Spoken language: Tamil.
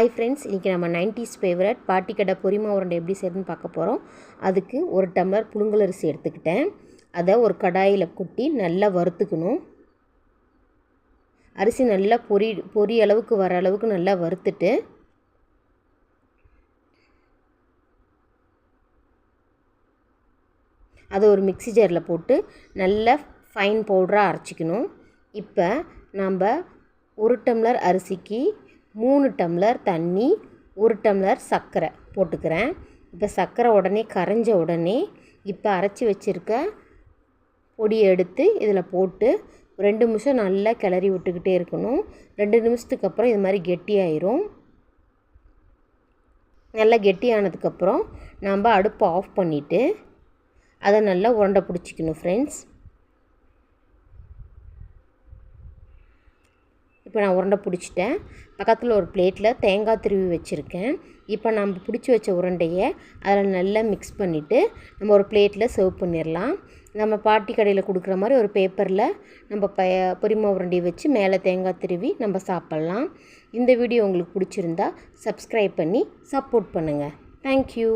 ஹாய் ஃப்ரெண்ட்ஸ் இன்றைக்கி நம்ம நைன்டிஸ் ஃபேவரட் பாட்டி கடை பொரிமா உருண்டை எப்படி செய்யறதுன்னு பார்க்க போகிறோம் அதுக்கு ஒரு டம்ளர் புழுங்கலரிசி எடுத்துக்கிட்டேன். அதை ஒரு கடாயில் கொட்டி நல்லா வறுத்துக்கணும். அரிசி நல்லா பொரி பொரி அளவுக்கு வர அளவுக்கு நல்லா வறுத்துட்டு அதை ஒரு மிக்சி ஜாரில் போட்டு நல்லா ஃபைன் பவுடராக அரைச்சிக்கணும். இப்போ நம்ம ஒரு டம்ளர் அரிசிக்கு மூணு டம்ளர் தண்ணி ஒரு டம்ளர் சர்க்கரை போட்டுக்கிறேன். இப்போ சர்க்கரை உடனே கரைஞ்ச உடனே இப்போ அரைச்சி வச்சுருக்க பொடியை எடுத்து இதில் போட்டு ரெண்டு நிமிஷம் நல்லா கிளறி விட்டுக்கிட்டே இருக்கணும். ரெண்டு நிமிஷத்துக்கு அப்புறம் இது மாதிரி கெட்டியாயிரும். நல்லா கெட்டியானதுக்கப்புறம் நம்ம அடுப்பை ஆஃப் பண்ணிவிட்டு அதை நல்லா உருண்டை பிடிச்சிக்கணும் ஃப்ரெண்ட்ஸ் இப்போ நான் உருண்டை பிடிச்சிட்டேன். பக்கத்தில் ஒரு பிளேட்டில் தேங்காய் திருவி வச்சுருக்கேன். இப்போ நம்ம பிடிச்சி வச்ச உருண்டையை அதில் நல்லா மிக்ஸ் பண்ணிவிட்டு நம்ம ஒரு பிளேட்டில் சர்வ் பண்ணிடலாம் நம்ம பாட்டி கடையில் கொடுக்குற மாதிரி ஒரு பேப்பரில் நம்ம ப பொரிமா உருண்டையை வச்சு மேலே தேங்காய் திருவி நம்ம சாப்பிட்லாம். இந்த வீடியோ உங்களுக்கு பிடிச்சிருந்தா சப்ஸ்கிரைப் பண்ணி சப்போர்ட் பண்ணுங்கள் தேங்க்யூ